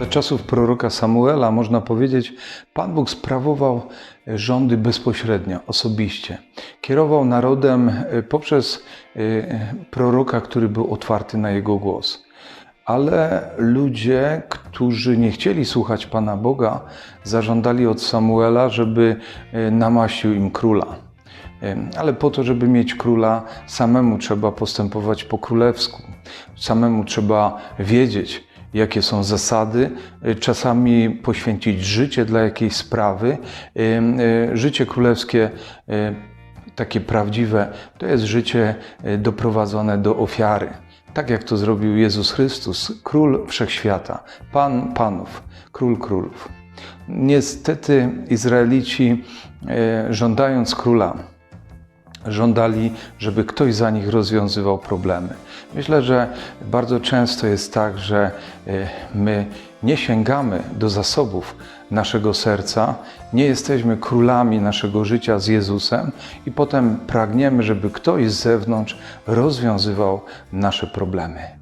Za czasów proroka Samuela, można powiedzieć, Pan Bóg sprawował rządy bezpośrednio, osobiście. Kierował narodem e, poprzez e, proroka, który był otwarty na jego głos. Ale ludzie, którzy nie chcieli słuchać Pana Boga, zażądali od Samuela, żeby e, namaścił im króla. Ale po to, żeby mieć króla, samemu trzeba postępować po królewsku. Samemu trzeba wiedzieć, jakie są zasady, e, czasami poświęcić życie dla jakiejś sprawy. E, e, Życie królewskie, takie prawdziwe, to jest życie doprowadzone do ofiary. Tak jak to zrobił Jezus Chrystus, król wszechświata, Pan Panów, król królów. Niestety Izraelici, żądając króla, żądali, żeby ktoś za nich rozwiązywał problemy. Myślę, że bardzo często jest tak, że e, my nie sięgamy do zasobów naszego serca, nie jesteśmy królami naszego życia z Jezusem i potem pragniemy, żeby ktoś z zewnątrz rozwiązywał nasze problemy.